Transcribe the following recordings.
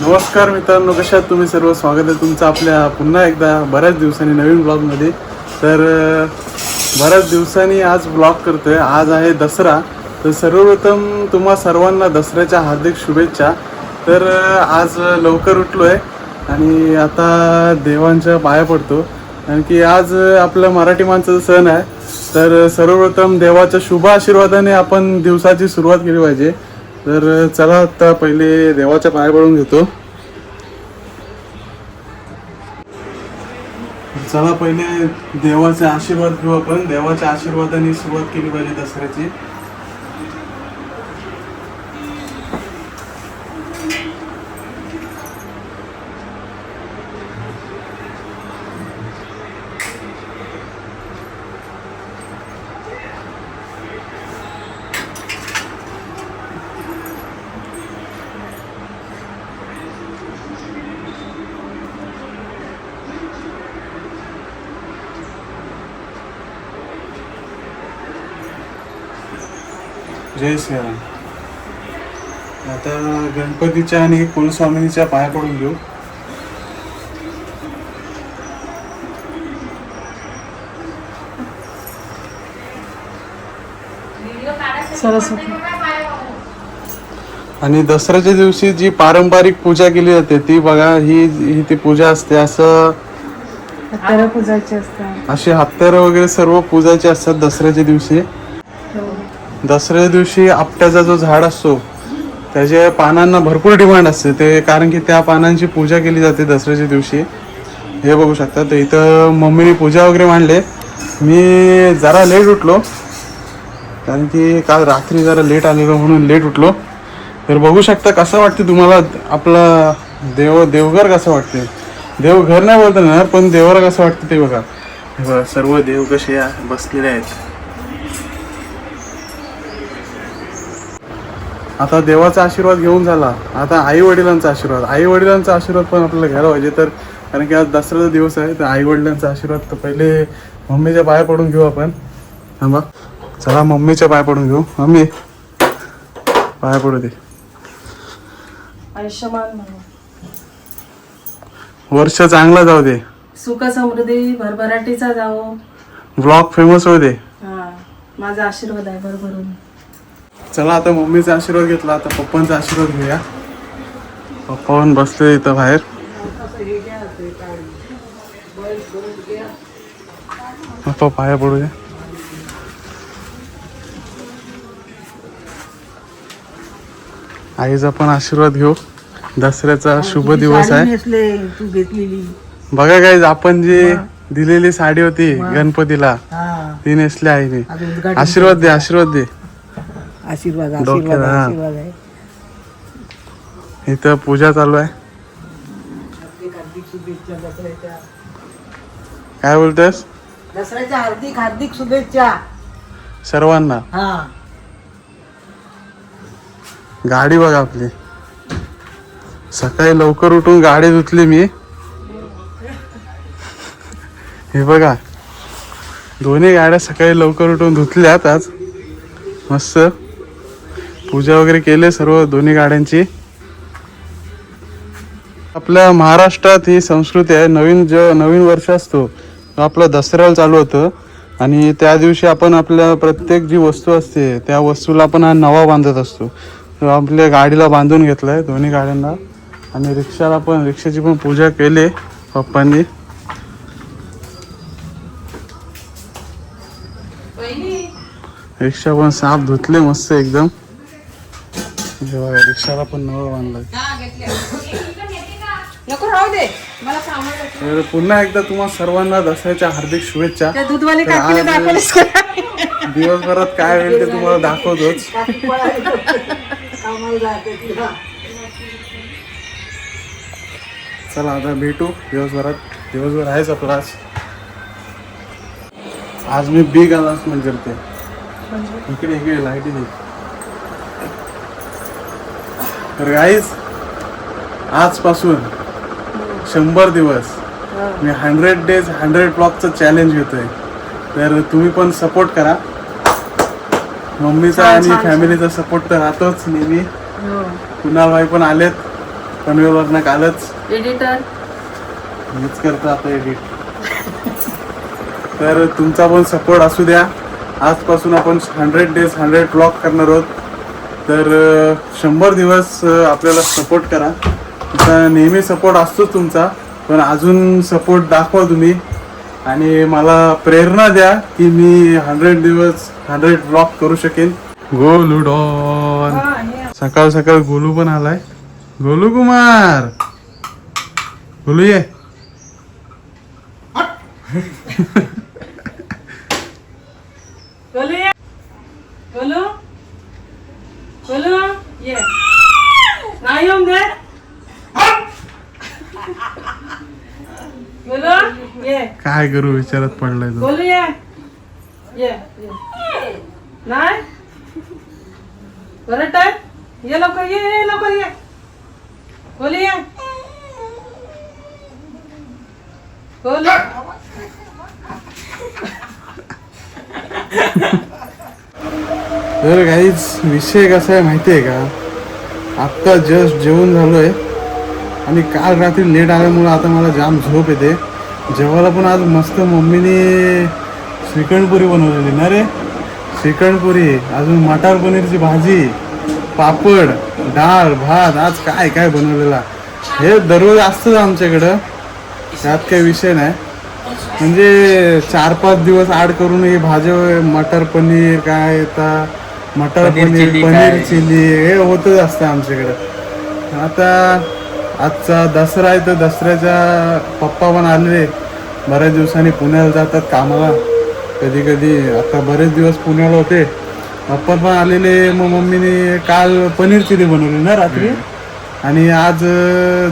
नमस्कार मित्रांनो कशा आहात तुम्ही सर्व? स्वागत आहे तुमचं आपल्या पुन्हा एकदा बऱ्याच दिवसांनी नवीन ब्लॉगमध्ये. तर बऱ्याच दिवसांनी आज ब्लॉग करतोय. आज आहे दसरा. तर सर्वप्रथम तुम्हा सर्वांना दसऱ्याच्या हार्दिक शुभेच्छा. तर आज लवकर उठलो आहे आणि आता देवांच्या पाया पडतो. कारण की आज आपलं मराठी माणसाचा सण आहे. तर सर्वप्रथम देवाच्या शुभ आशीर्वादाने आपण दिवसाची सुरुवात केली पाहिजे. तर चला आता पहिले देवाच्या पाया पडून घेतो. चला पहिले देवाचे आशीर्वाद घेऊ आपण. देवाच्या आशीर्वादाने सुरुवात केली पाहिजे दसऱ्याची. जय श्रीराम. आता गणपतीच्या आणि कुलस्वामिनीच्या पाया पडून घेऊ. आणि दसऱ्याच्या दिवशी जी पारंपरिक पूजा केली जाते ती बघा ही ही ती पूजा असते असं तर पूजायचे असतात. असे हत्यारं वगैरे सर्व पूजाचे असतात दसऱ्याच्या दिवशी. दसऱ्या दिवशी आपट्याचा जो झाड असतो त्याच्या पानांना भरपूर डिमांड असते. ते कारण की त्या पानांची पूजा केली जाते दसऱ्याच्या दिवशी. हे बघू शकता. तर इथं मम्मीने पूजा वगैरे मांडले. मी जरा लेट उठलो. कारण की काल रात्री जरा लेट आलेलो म्हणून लेट उठलो. तर बघू शकता कसं वाटते तुम्हाला? आपला देव देवघर कसं वाटते? देवघर नाही बोलता येणार पण देवाला कसं वाटतं ते बघा. सर्व देव कसे बसलेले आहेत. आता देवाचा आशीर्वाद घेऊन झाला. आता आई वडिलांचा आशीर्वाद. आई वडिलांचा आशीर्वाद पण आपल्याला घ्यायला पाहिजे. तर कारण की आज दसऱ्याचा दिवस आहे तर आई वडिलांचा आशीर्वाद तर पहिले मम्मीच्या पाया पडून घेऊ आपण. थांबा. चला मम्मीच्या पाया पडून घेऊ. मम्मी पाया पडू दे. आयुष्यमान वर्ष चांगला जाऊ दे. सुख समृद्धी भरभराटीचा जावो. ब्लॉग फेमस होऊ दे. माझा आशीर्वाद आहे भरभरून. चला आता मम्मीचा आशीर्वाद घेतला आता पप्पांचा आशीर्वाद घेऊया. पप्पा पण बसले इथं बाहेर. पप्पा पाया पडू दे आईचा पण आशीर्वाद घेऊ. दसऱ्याचा शुभ दिवस आहे. बघा काय आपण जी दिलेली साडी होती गणपतीला ती नेसली आईने. आशीर्वाद दे आशीर्वाद दे. आशीर्वाद डोक्याला, आशीर्वाद हा. आशीर्वाद आहे. इथं पूजा चालू आहे. हार्दिक शुभेच्छा दसऱ्याच्या काय बोलतेस दसऱ्याच्या हार्दिक हार्दिक शुभेच्छा. सर्वांना. हा. गाडी बघा आपली. सकाळी लवकर उठून गाडी धुतली मी. हे बघा. दोन्ही गाड्या सकाळी लवकर उठून धुतल्यात आज. मस्त. पूजा वगैरे केले सर्व दोन्ही गाड्यांची. आपल्या महाराष्ट्रात ही संस्कृती आहे. नवीन जो नवीन वर्ष असतो तो आपला दसऱ्याला चालू होतं. आणि त्या दिवशी आपण आपल्या प्रत्येक जी वस्तू असते त्या वस्तूला आपण हा नवा बांधत असतो. आपल्या गाडीला बांधून घेतलाय दोन्ही गाड्यांना. आणि रिक्षाला पण रिक्षाची पण पूजा केली पप्पांनी. रिक्षा पण साफ धुतले मस्त एकदम. हे बघा, रिक्षाला पण नवा बांधलाय. पुन्हा एकदा तुम्हाला सर्वांना दसऱ्याच्या हार्दिक शुभेच्छा. दिवसभरात काय होईल ते तुम्हाला दाखवतोच. चला आता भेटू. दिवसभरात दिवसभर आहेच आपला आज. आज मी बिग अनाउन्समेंट करते इकडे इकडे लाइट नाही. तर गाईज आजपासून शंभर दिवस मी हंड्रेड डेज हंड्रेड ब्लॉकचं चॅलेंज घेतोय. तर तुम्ही पण सपोर्ट करा. मम्मीचा आणि फॅमिलीचा सपोर्ट तर राहतोच नेहमी. हो. कुणाल भाई पण आलेत. पनवेलवरनं कालच. एडिटर मीच करतो आता एडिट तर तुमचा पण सपोर्ट असू द्या. आजपासून आपण हंड्रेड डेज हंड्रेड ब्लॉग करणार आहोत. तर शंभर दिवस आपल्याला सपोर्ट करा. आता नेहमी सपोर्ट असतोच तुमचा पण अजून सपोर्ट दाखवा तुम्ही. आणि मला प्रेरणा द्या की मी हंड्रेड दिवस हंड्रेड ब्लॉग करू शकेन. गोलू डॉन सकाळ सकाळ गोलू पण आलाय. गोलू कुमार! गोलू ये. गोलू? गोलू ये। नाही दे गोलू ये। काय करू विचारात पडलाय तो. गोलू ये। ये ये. नाही? परत आहे ये लवकर ये ये लवकर ये. ये. गोलू तर काहीच विषय कसा आहे माहिती आहे का? आत्ता जस्ट जेवण झालो आहे आणि काल रात्री लेट आल्यामुळं आता मला जाम झोप येते. जेवायला पण आज मस्त मम्मीने श्रीखंडपुरी बनवलेली. ना रे? श्रीखंडपुरी अजून मटार पनीरची भाजी पापड डाळ भात आज काय काय बनवलेला? हे दररोज असतंच आमच्याकडं. त्यात काही विषय नाही. म्हणजे चार पाच दिवस आड करून हे भाज्या मटर पनीर काय आता मटर पनीर पनीर चिली हे होतच असतं आमच्याकडे. आता आजचा दसरा आहे तर दसऱ्याच्या पप्पा पण आलेले बऱ्याच दिवसांनी पुण्याला जातात कामाला. कधी कधी आता बरेच दिवस पुण्याला होते. पप्पा पण आलेले मग मम्मीने काल पनीर चिली बनवली ना रात्री? आणि आज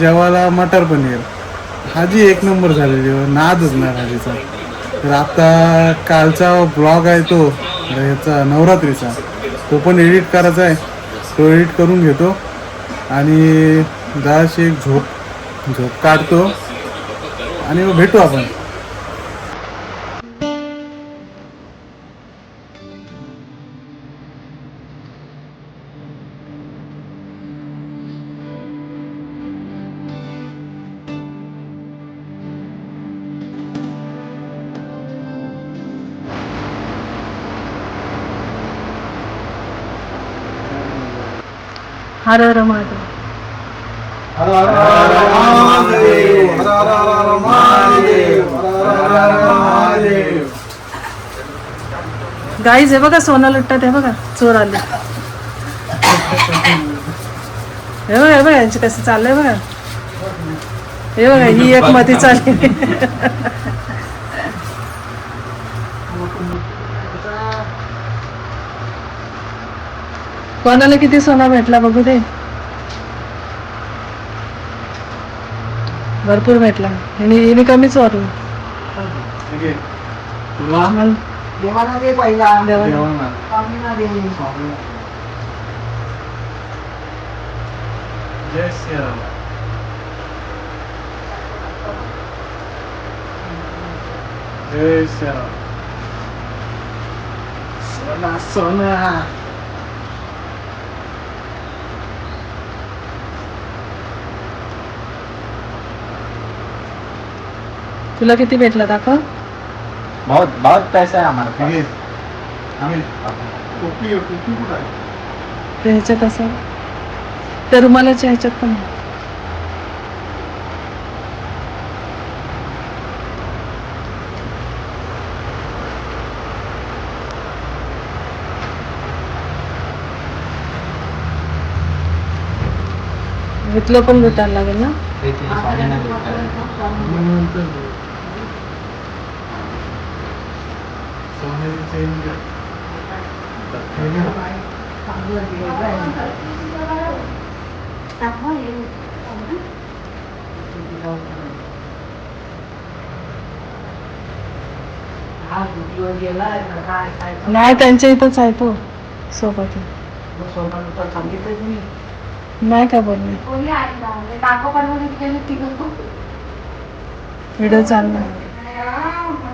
जेवायला मटर पनीर. हाजी एक नंबर झालेली हो, नादच ना भाजीचा तर आता कालचा ब्लॉग आहे तो ह्याचा नवरात्रीचा. तो पण एडिट करायचा आहे. तो एडिट करून घेतो. आणि जराशी एक झोप झोप काढतो. आणि भेटू आपण. हर हर महादेव. गाईज हे बघा सोना लुटतात हे बघा चोर आले हे बघा हे बघा यांचे कसं चाललंय बघा. हे बघा ही एक मध्ये चालली. कोणाला किती सोना भेटला बघू दे. भरपूर भेटला. आणि हिने कमीच वाटू देवाला दे पहिला. जेवण स्वामींना दे. जय श्रीराम जय श्रीराम सोना सोना. तुला किती भेटला दाखव. बहुत बहुत पैसा है हमारे ठीक पास आहे आम्ही टोपी टोपी कुठं आहे? ते ह्याच्यात असं. त्या रुमालाच्या ह्याच्यात पण आहे. इथलं पण लुटायला लागेल ना? स्वामी तर काय काय नाही त्यांच्या इथंच आहे तो सोबत. सांगितलं तुम्ही नाही का बोलले? व्हिडिओ चालला.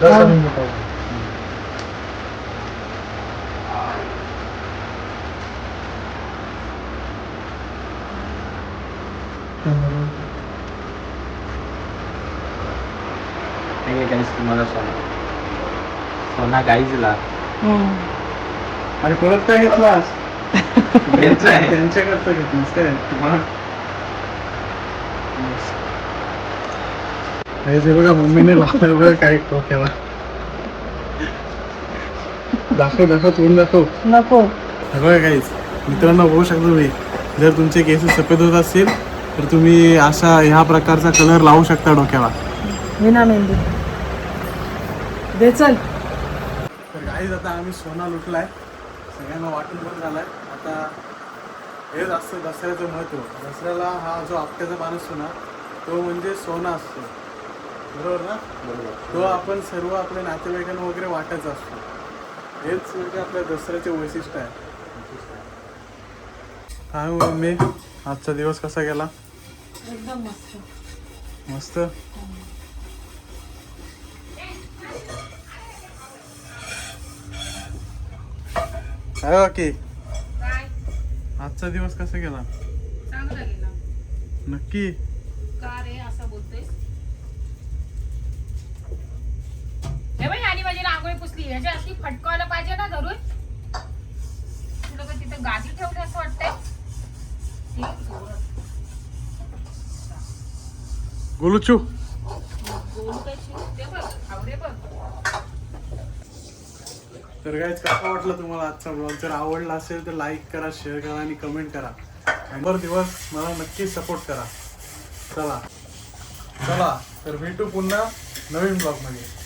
दसाने मोठा हो ठीक आहे काहीच तुम्हाला सोना. सोना गाईजला. आणि परत काय घेतलास? आहे. त्यांच्याकडचं घेतलीस काय? हे बघा मम्मीने लावलं बघा काय डोक्याला दाखव दाखव तोंड दाखव. नको. बघा काहीच मित्रांनो बघू शकतो तुम्ही. जर तुमचे केस सफेद होत असतील तर तुम्ही अशा ह्या प्रकारचा कलर लावू शकता डोक्याला. विना मेहंदी. दे चल. तर काहीच आता आम्ही सोना लुटलाय. सगळ्यांना वाटून पण झालाय. आता हेच असतं दसऱ्याचं महत्त्व दसऱ्याला हा जो आपट्याचा असतो ना तो म्हणजे सोना असतो. बरोबर ना? तो आपण सर्व आपल्या नातेवाईकांना वगैरे वाटायचा असतो. हेच म्हणजे आपल्या दसऱ्याचे वैशिष्ट्य आहे. काय हो मी आजचा दिवस कसा गेला? एकदम मस्त. मस्त? काय बाकी? काय आजचा दिवस कसा गेला? चांगलं गेला. नक्की? का रे असं बोलतोयस? हे बाई आणि माझी रांगोळी पुसली. ह्याच्या अशी फटकावलं पाहिजे ना धरून. तुला का तिथं गादी ठेवली असं वाटतंय. गोलूचू गोलू काय शिव- ते बघ आवडे बघ. तर काय कसा वाटला तुम्हाला आजचा ब्लॉग जर आवडला असेल तर लाईक करा शेअर करा आणि कमेंट करा. शंभर दिवस मला नक्की सपोर्ट करा. चला. चला तर भेटू पुन्हा नवीन ब्लॉगमध्ये.